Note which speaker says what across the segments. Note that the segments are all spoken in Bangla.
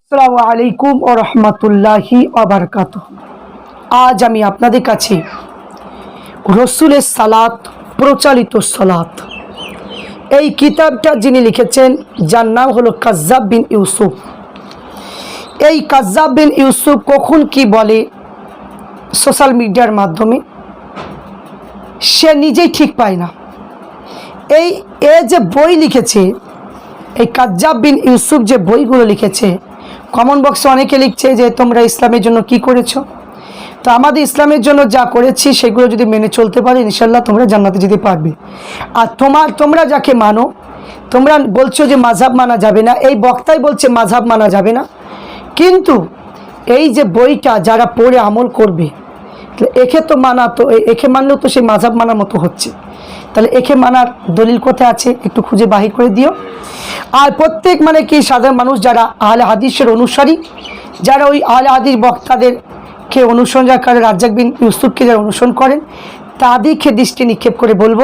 Speaker 1: আসসালামু আলাইকুম ও রহমতুল্লাহি অবরকাত আজ আমি আপনাদের কাছে রসুলের সালাত, প্রচলিত সালাত। এই কিতাবটা যিনি লিখেছেন, যার নাম হলো কাজ্জাব বিন ইউসুফ। এই কাজ্জাব বিন ইউসুফ কখন কি বলে সোশ্যাল মিডিয়ার মাধ্যমে? সে নিজেই ঠিক পায় না। এই, এ যে বই লিখেছে, এই কাজ্জাব বিন ইউসুফ যে বইগুলো লিখেছে কমন বক্সে অনেকে লিখছে যে তোমরা ইসলামের জন্য কি করেছ? তো আমাদের ইসলামের জন্য যা করেছি, সেগুলো যদি মেনে চলতে পারে ইনশাল্লাহ তোমরা জান্নাতে যেতে পারবে। আর তোমার, তোমরা যাকে মানো, তোমরা বলছো যে মাঝাব মানা যাবে না, এই বক্তাই বলছে মাঝাব মানা যাবে না। কিন্তু এই যে বইটা যারা পড়ে আমল করবে, একে তো মানা তো একে মানলেও তো সেই মাঝাব মানার মতো হচ্ছে। তাহলে একে মানার দলিল কোথায় আছে একটু খুঁজে বাহির করে দিও। আর প্রত্যেক মানে কি সাধারণ মানুষ যারা আহলে হাদিসের অনুসারী, যারা ওই আহলে হাদিস বক্তাদেরকে অনুসরণ যারা করে রাজ্জাক বিন ইউসুফকে যারা অনুসরণ করেন, তাদেরকে দৃষ্টি নিক্ষেপ করে বলব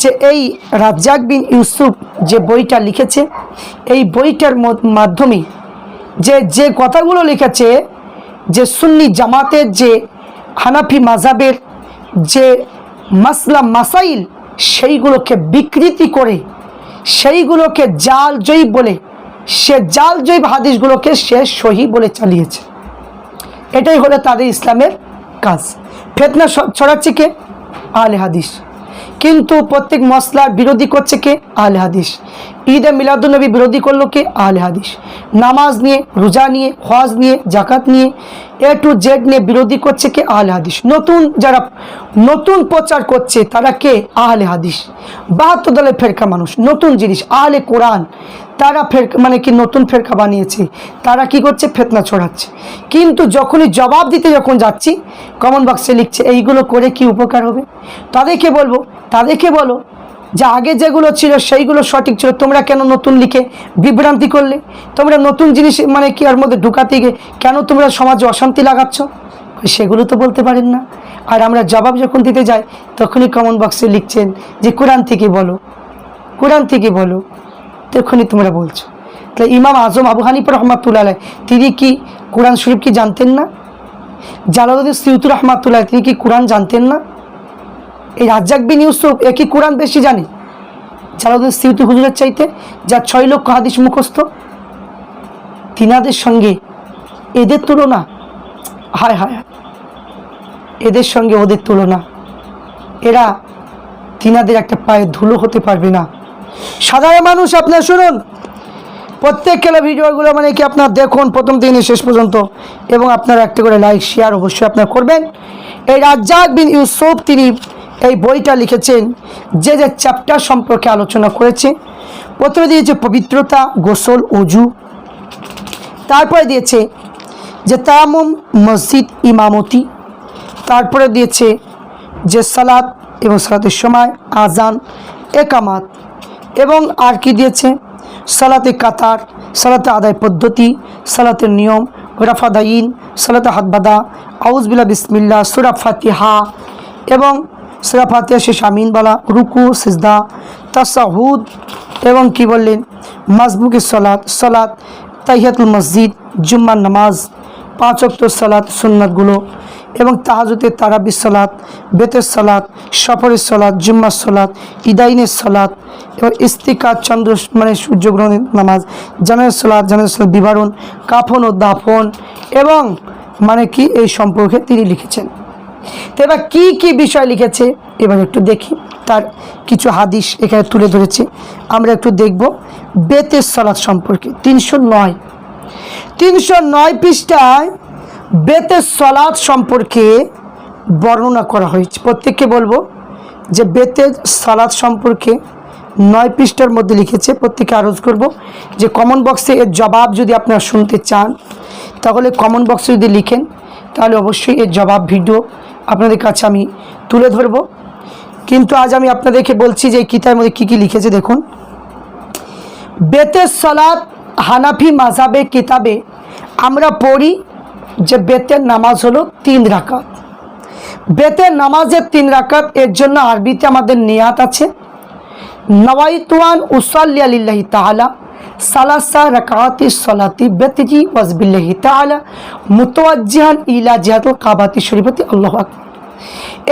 Speaker 1: যে এই রাজ্জাক বিন ইউসুফ যে বইটা লিখেছে, এই বইটার মাধ্যমে যে যে কথাগুলো লিখেছে, যে সুন্নি জামাতের যে হানাফি মাজাবের যে মাসলা মাসাইল সেইগুলোকে বিকৃতি করে, সেইগুলোকে জাল জয়ী বলে, সে জাল জৈব হাদিসগুলোকে সে সহি বলে চালিয়েছে। এটাই হলো তাদের ইসলামের কাজ। ফেতনা ছড়াচ্ছে কে? আহলে হাদিস। কিন্তু প্রত্যেক মশলার বিরোধী করছে কে? আহলে হাদিস। ঈদে মিলাদুলনবী বিরোধী করল কে? আহলে হাদিস। নামাজ নিয়ে, রোজা নিয়ে, হজ নিয়ে জাকাত নিয়ে এ টু জেড নিয়ে বিরোধী করছে কে? আহলে হাদিস। নতুন যারা নতুন প্রচার করছে তারা কে? আহলে হাদিস। বাহাত্তর দলের ফেরকা মানুষ, নতুন জিনিস, আহলে কোরআন। তারা ফের মানে কি নতুন ফেরকা বানিয়েছে। তারা কি করছে? ফেতনা ছড়াচ্ছে। কিন্তু যখনই জবাব দিতে যখন যাচ্ছি কমন বক্সে লিখছে, এইগুলো করে কি উপকার হবে? তাদেরকে বলব, তাদেরকে বলো যে আগে যেগুলো ছিল, সেইগুলো সঠিক ছিল। তোমরা কেন নতুন লিখে বিভ্রান্তি করলে? তোমরা নতুন জিনিস মানে কি আর মধ্যে ঢুকাতে গিয়ে কেন তোমরা সমাজে অশান্তি লাগাচ্ছ? সেগুলো তো বলতে পারেন না। আর আমরা জবাব যখন দিতে যাই, তখনই কমন বক্সে লিখছেন যে, কোরআন থেকে বলো। কোরআন থেকে বলো। তখনই তোমরা বলছো। তাহলে ইমাম আজম আবু হানিফ রহমাতুল্লাহ তিনি কি কোরআন শরীফ কি জানতেন না? জালালুদ্দিন সিউতুর রহমাতুল্লাহ তিনি কি কোরআন জানতেন না? এই রাজ্জাক বিন ইউসুফ এ কি কোরআন বেশি জানে? জালালুদ্দিন সিউতু হুজুরের চাইতে, যা ছয় লক্ষ হাদিস মুখস্থ। তিনাদের সঙ্গে এদের তুলনা, হায় হায়। এদের সঙ্গে ওদের তুলনা। এরা তিনাদের একটা পায়ে ধুলো হতে পারবে না। সাধারণ মানুষ, আপনার শুনুন। প্রত্যেক খেলা ভিডিওগুলো মানে কি আপনার দেখুন প্রথম থেকে শেষ পর্যন্ত, এবং আপনারা একটা করে লাইক শেয়ার অবশ্যই আপনার করবেন। এই রাজ্জাক বিন ইউসুফ তিনি এই বইটা লিখেছেন যে যে চ্যাপ্টার সম্পর্কে আলোচনা করেছে। প্রথমে দিয়েছে পবিত্রতা, গোসল অজু তারপরে দিয়েছে যে তামুম মসজিদ ইমামতি। তারপরে দিয়েছে যে সালাত এবং সালাতের সময় আজান, একামাত। এবং আর কি দিয়েছে? সালাতে কাতার, সালাতে আদায় পদ্ধতি, সালাতের নিয়ম, রাফাদাইন, সালাতে হাতবাদা আউজবিল্লা বিসমিল্লা সুরা ফাতিহা এবং সুরা ফাতিহা শেষ আমিন বলা, রুকু, সিজদা, তাসাহুদ এবং কি বললেন? মাজবুকি সলাত সলাত, তাহিয়াতুল মসজিদ, জুম্মার নামাজ, পাঁচ অক্ত সালাত সুন্নাতগুলো এবং তাহাজুতের তারাবি সালাত, বেতের সালাত, সফরের সালাত, জুম্মার সালাত, ইদাইনের সালাত এবং ইস্তিকার চন্দ্র মানে সূর্যগ্রহণের নামাজ জানের সালাত জানের সালাত বিবরণ, কাফন ও দাফন এবং মানে কি এই সম্পর্কে তিনি লিখেছেন। তো এবার কী কী বিষয় লিখেছে? এবার একটু দেখি। তার কিছু হাদিস এখানে তুলে ধরেছে। আমরা একটু দেখব বেতের সলাদ সম্পর্কে। তিনশো নয়। তিনশো নয় পৃষ্ঠায় বেতের সলাদ সম্পর্কে বর্ণনা করা হয়েছে। প্রত্যেককে বলব যে বেতের সালাদ সম্পর্কে নয় পৃষ্ঠার মধ্যে লিখেছে। প্রত্যেকে আরজ করব যে কমন বক্সে এর জবাব যদি আপনারা শুনতে চান, তাহলে কমন বক্সে যদি লিখেন, তাহলে অবশ্যই এর জবাব ভিডিও আপনাদের কাছে আমি তুলে ধরবো। কিন্তু আজ আমি আপনাদেরকে বলছি যে এই কিতাবের মধ্যে কী কী লিখেছে দেখুন। বেতের সলাদ হানাফি মাজাবে কিতাবে আমরা পড়ি যে বেতের নামাজ হলো তিন রাকাত। বেতের নামাজের তিন রাকাত এর জন্য আরবিতে আমাদের নিয়াত আছে। নওয়াইতুয়ান উসাল্লি আলিল্লাহি তাআলা, সালাসা রাকাতি সলাতি বেতজি ওয়াজবিল্লাহি তাআলা, মুতাওয়াজ্জিহান ইলা জিহাতুল কাবাতি শরীফতি আল্লাহু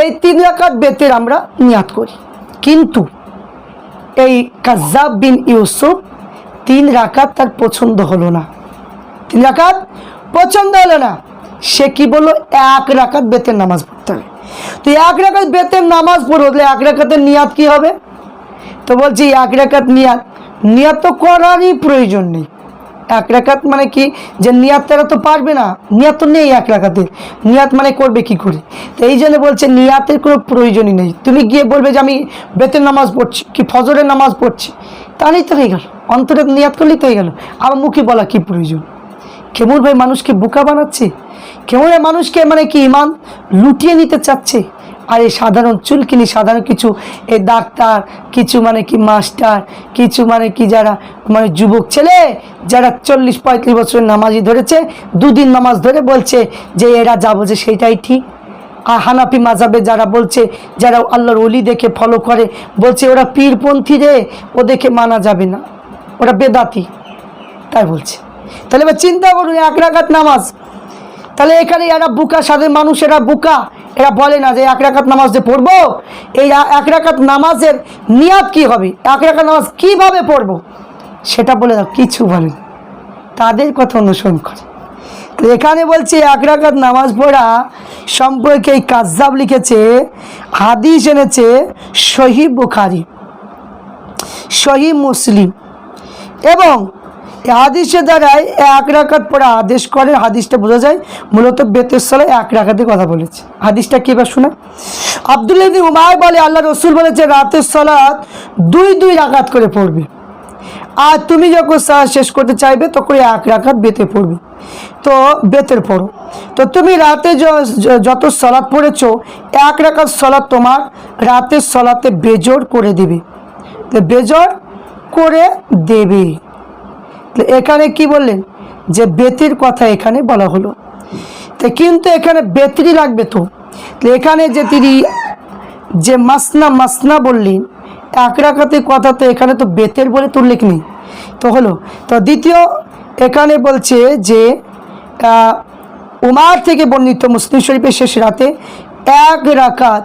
Speaker 1: এই তিন রাকাত বেতের আমরা নিয়াত করি। কিন্তু এই কাজাব বিন ইউসুফ তিন রাকাত তার পছন্দ হলো না। তিন রাকাত পছন্দ হলো না, সে কি বলল, এক রাকাত বেতের নামাজ পড়তে হবে। তো এক রাকাত বেতের নামাজ পড়লে এক রাকাতের নিয়াত কি হবে? তো বলছি, এক রাকাত নিয়াত। নিয়াত তো করারই প্রয়োজন নেই। এক রাকাত মানে কি? যে নিয়াত তারা তো পারবে না। নিয়াত তো নেই এক রাকাতে নিয়াত মানে করবে কি করে? তো এই জন্য বলছে, নিয়াতের কোনো প্রয়োজনই নেই। তুমি গিয়ে বলবে যে, আমি বেতের নামাজ পড়ছি, কি ফজরের নামাজ পড়ছি। তাহলেই তো হয়ে গেল। অন্তরে নিয়াত করলেই তো হয়ে গেল। আবার মুখে বলা কি প্রয়োজন? কেমন ভাই মানুষকে বোকা বানাচ্ছে? কেমন মানুষকে মানে কি ইমান লুটিয়ে নিতে চাচ্ছে? আর এই সাধারণ চুলকিনি সাধারণ কিছু, এই ডাক্তার, কিছু মানে কি মাস্টার, কিছু মানে কি যারা মানে যুবক ছেলে, যারা চল্লিশ পঁয়ত্রিশ বছরের নামাজি ধরেছে, দুদিন নামাজ ধরে বলছে যে এরা যা বলছে সেইটাই ঠিক। আর হানাফি মাজাবে যারা বলছে, যারা আল্লাহর অলি দেখে ফলো করে, বলছে ওরা পীরপন্থী রে, ও দেখে মানা যাবে না। ওরা বেদাতি, তাই বলছে। তাহলে এবার চিন্তা করুন, এক রাকাত নামাজ তাহলে এখানে এরা বুকা সাধারণ মানুষ, এরা বুকা। এরা বলে না যে এক রাকাত নামাজ যে পড়ব, এই এক রাকাত নামাজের নিয়াত কি হবে? এক রাকাত নামাজ কীভাবে পড়ব? সেটা বলে দাও, কিছু বলে। তাদের কথা অনুসরণ করে। তো এখানে বলছে, এক রাকাত নামাজ পড়া সম্পর্কে এই কাজাব লিখেছে, হাদিস এনেছে শহীদ বুখারি সহি মুসলিম এবং হাদিসের দ্বারাই এক রাকাত পড়া আদেশ করে, হাদিসটা বোঝা যায়, মূলত বেতের সালে এক রাকাতের কথা বলেছে। হাদিসটা কি এবার শোনা? আবদুল্লাহ উমার বলে, আল্লাহ রসুল বলেছে, রাতের সালাত দুই দুই রাকাত করে পড়বে। আর তুমি যখন সালাত শেষ করতে চাইবে, তখন এক রাখাত বেতে পড়বে। তো বেতের পড়ো। তো তুমি রাতে যত সলাদ পড়েছো, এক রাকাত সলাদ তোমার রাতের সলাতে বেজোর করে দেবে। তো বেজর করে দেবে। এখানে কি বললেন? যে বেতির কথা এখানে বলা হলো। তো কিন্তু এখানে বেতরি লাগবে তো। এখানে যে তিনি যে মাসনা মাসনা বললেন, এক রাখাতে কথা তো এখানে তো বেতের বলে তো উল্লেখ নেই। তো হলো, তো দ্বিতীয় এখানে বলছে যে উমার থেকে বর্ণিত মুসলিম শরীফের শেষ রাতে এক রাকাত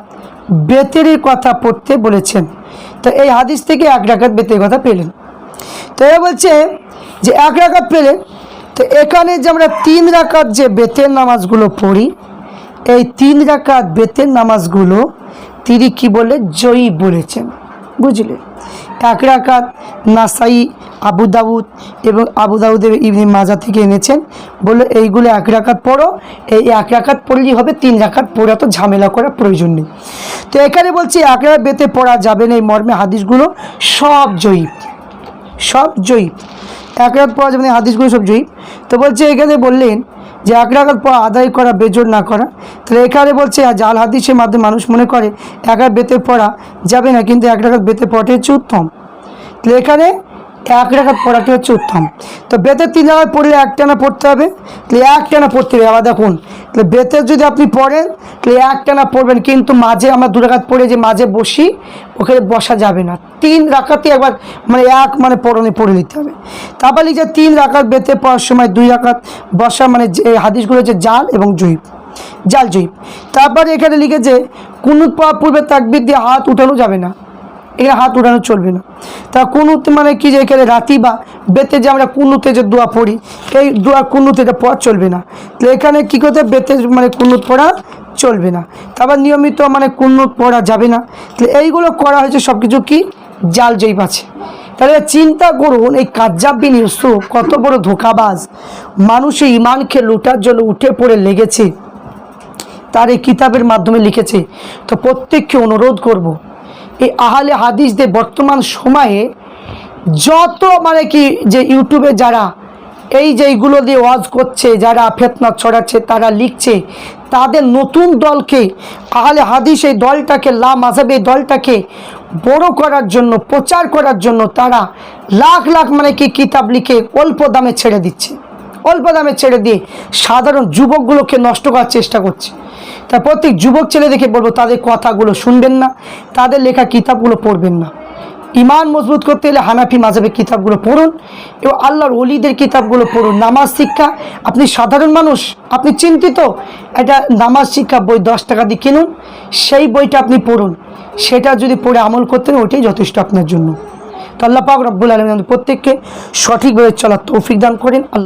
Speaker 1: বেতের কথা পড়তে বলেছেন। তো এই হাদিস থেকে এক রাকাত বেতের কথা পেলেন। তো এ বলছে যে এক রাকাত পেলেন তো এখানে যে আমরা তিন রাকাত যে বেতের নামাজগুলো পড়ি, এই তিন রাকাত বেতের নামাজগুলো তিনি কি বলে? জয়ী বলেছেন। বুঝলে? এক রাকাত নাসাই, আবু দাউদ এবং আবু দাউদের ইবনে মাজা থেকে এনেছেন। বলে এইগুলো এক রাকাত পড়ো। এই এক রাকাত পড়লেই হবে, তিন রাকাত পড়ে তো ঝামেলা করার প্রয়োজন নেই। তো এখানে বলছি, এক রাকাত বেতে পড়া যাবে না এই মর্মে হাদিসগুলো সব জয়ী। সব জয়ীব এক রাত পড়া যাবে হাদিসগুলো সব জয়ী তো বলছে, এখানে বললেন যে এক রাকাত পাওয়া আদায় করা, বেজোর না করা। তাহলে এখানে বলছে জাল হাদিসের মাধ্যমে মানুষ মনে করে, এক রাত বেতে পড়া যাবে না, কিন্তু এক রাকাত বেতে পড়াটা হচ্ছে উত্তম। তাহলে এখানে এক রাখাত পড়াটা হচ্ছে উত্তম। তো বেতের তিন রাখাত পড়লে একটানা পড়তে হবে, তাহলে একটানা পড়তে হবে। আবার দেখুন, তাহলে বেতের যদি আপনি পড়েন, তাহলে একটানা পড়বেন, কিন্তু মাঝে আমরা দু রাখাত পড়ে যে মাঝে বসি, ওখানে বসা যাবে না। তিন রাখাতে একবার মানে এক মানে পড়নে পড়ে নিতে হবে। তারপর লিখে তিন রাখাত বেতে পড়ার সময় দুই রাখাত বসা মানে যে হাদিসগুলো হচ্ছে জাল এবং জৈব জাল জৈব তারপরে এখানে লিখেছে কুনুত পড়ার পূর্বে তাকবির দিয়ে হাত উঠানো যাবে না। এখানে হাত উঠানো চলবে না। তা কুনুত মানে কি যে এখানে রাতি বা বেতে যে আমরা কুনুতে যে দোয়া পড়ি, এই দোয়া কুনুতে এটা পড়া চলবে না। তো এখানে কী করতে? বেতে মানে কুনুত পড়া চলবে না। তারপর নিয়মিত মানে কুনুত পড়া যাবে না। তাহলে এইগুলো করা হয়েছে সব কিছু কি? জাল জৈব আছে। তাহলে চিন্তা করুন, এই কাজ্জাব বিন ইউসুফ কত বড় ধোকাবাজ। মানুষের ইমানকে লুটার জন্য উঠে পড়ে লেগেছে। তার এই কিতাবের মাধ্যমে লিখেছে। তো প্রত্যেককে অনুরোধ করব এই আহলে হাদিসদের বর্তমান সময়ে যত মানে কি যে ইউটিউবে যারা এই যে এইগুলো দিয়ে ওয়াজ করছে, যারা ফেতনা ছড়াচ্ছে, তারা লিখছে, তাদের নতুন দলকে, আহলে হাদিস এই দলটাকে, লা মাজাব এই দলটাকে বড় করার জন্য, প্রচার করার জন্য তারা লাখ লাখ মানে কি কিতাব লিখে অল্প দামে ছেড়ে দিচ্ছে। অল্প দামে ছেড়ে দিয়ে সাধারণ যুবকগুলোকে নষ্ট করার চেষ্টা করছে। তা প্রত্যেক যুবক ছেলে দেখে বলব, তাদের কথাগুলো শুনবেন না, তাদের লেখা কিতাবগুলো পড়বেন না। ইমান মজবুত করতে হলে হানাফি মাঝাবের কিতাবগুলো পড়ুন এবং আল্লাহর অলিদের কিতাবগুলো পড়ুন। নামাজ শিক্ষা, আপনি সাধারণ মানুষ, আপনি চিন্তিত এটা নামাজ শিক্ষা বই দশ টাকা দিয়ে কিনুন, সেই বইটা আপনি পড়ুন। সেটা যদি পড়ে আমল করতেন ওইটাই যথেষ্ট আপনার জন্য। তো আল্লাহ পাক রব্বুল আলম প্রত্যেককে সঠিকভাবে চলার তৌফিক দান করেন। আল্লাহ